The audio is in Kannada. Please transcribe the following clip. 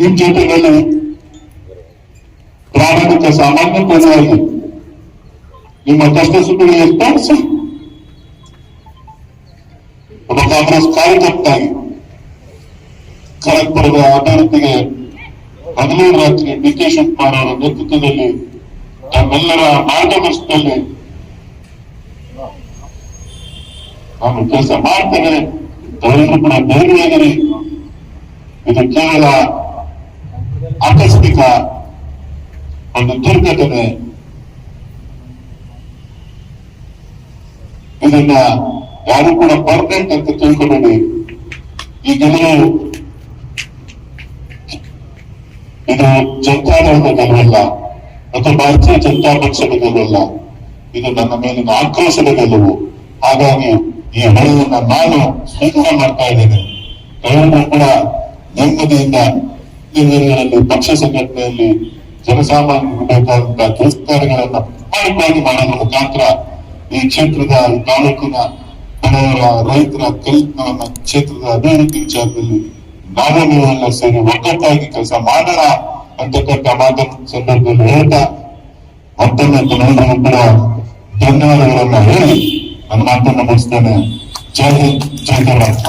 ನಿಮ್ ಜೊತೆಯಲ್ಲಿ ಪ್ರಾಮಾಣಿಕ ಸಾಮಾನ್ಯ ಪ್ರಜೆಯಾಗಿ ನಿಮ್ಮ ಕಷ್ಟ ಸುಖಗಳಿಗೆ ಸ್ಪಂದಿಸಿ ಒಬ್ಬ ಕಾಂಗ್ರೆಸ್ ಕಾರ್ಯಕರ್ತಾಗಿ ಖರಗ್ಪುರದ ಅಭಿವೃದ್ಧಿಗೆ ಹದಿನೈದು ರಾತ್ರಿ ಡಿ ಕೆ ಶಿವಕುಮಾರ್ ಅವರ ನೇತೃತ್ವದಲ್ಲಿ ತಮ್ಮೆಲ್ಲರ ಮಾರ್ಗದರ್ಶನದಲ್ಲಿ ನಾನು ಕೆಲಸ ಮಾಡ್ತೇನೆ. ಕೂಡ ಧೈರ್ಯ ಇದು ಕೇವಲ ಆಕಸ್ಮಿಕ ಒಂದು ದುರ್ಘಟನೆ. ಇದನ್ನ ಯಾರು ಕೂಡ ಪರ್ಮನೆಂಟ್ ಅಂತ ತಿಳ್ಕೊಬೇಡಿ. ಈ ಗೆಲುವು ಇದು ಜನತಾದಳದ ಗೆಲುವಲ್ಲ ಮತ್ತು ಭಾರತೀಯ ಜನತಾ ಪಕ್ಷದ ಗೆಲುವಲ್ಲ ಇದು ನನ್ನ ಮೇಲಿನ ಆಕ್ರೋಶದ ಗೆಲುವು. ಹಾಗಾಗಿ ಈ ಹೊಳೆಯನ್ನ ನಾನು ಸ್ವೀಕಾರ ಮಾಡ್ತಾ ಇದ್ದೇನೆ. ಕೂಡ ನೆಮ್ಮದಿಯಿಂದ ದಿನಗಳಲ್ಲಿ ಪಕ್ಷ ಸಂಘಟನೆಯಲ್ಲಿ ಜನಸಾಮಾನ್ಯರು ಬೇಕಾದಂತಹ ಕೆಲಸ ಕಾರ್ಯಗಳನ್ನ ಮಾಡಿಕೊಂಡು ಮಾಡೋದ್ರ ಮುಖಾಂತರ ಈ ಕ್ಷೇತ್ರದ ತಾಲೂಕಿನ ಬಡವರ ರೈತರ ಕಲ್ಪನ ಕ್ಷೇತ್ರದ ಅಭಿವೃದ್ಧಿ ವಿಚಾರದಲ್ಲಿ ನಾವು ನೀವೆಲ್ಲ ಸೇರಿ ಒಗ್ಗಟ್ಟಾಗಿ ಕೆಲಸ ಮಾಡೋಣ ಅಂತಕ್ಕಂಥ ಮಾತನ್ನು ಸಂದರ್ಭದಲ್ಲಿ ಹೇಳ್ತಾ, ಮತ್ತೊಮ್ಮೆ ಜನರಿಗೂ ಕೂಡ ಧನ್ಯವಾದಗಳನ್ನ ಹೇಳಿ ನನ್ನ ಮಾತನ್ನು ಮುಗಿಸ್ತೇನೆ. ಜೈ ಹಿಂದ್, ಜೈ ಕರ್ನಾಟಕ.